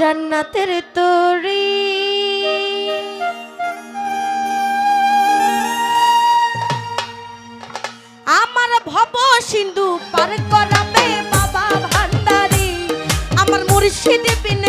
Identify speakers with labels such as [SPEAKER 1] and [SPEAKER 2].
[SPEAKER 1] জান্নাতের তরি। আমার ভব সিন্ধু পার করাবে বাবা ভান্ডারি। আমার মুর্শিদ বিন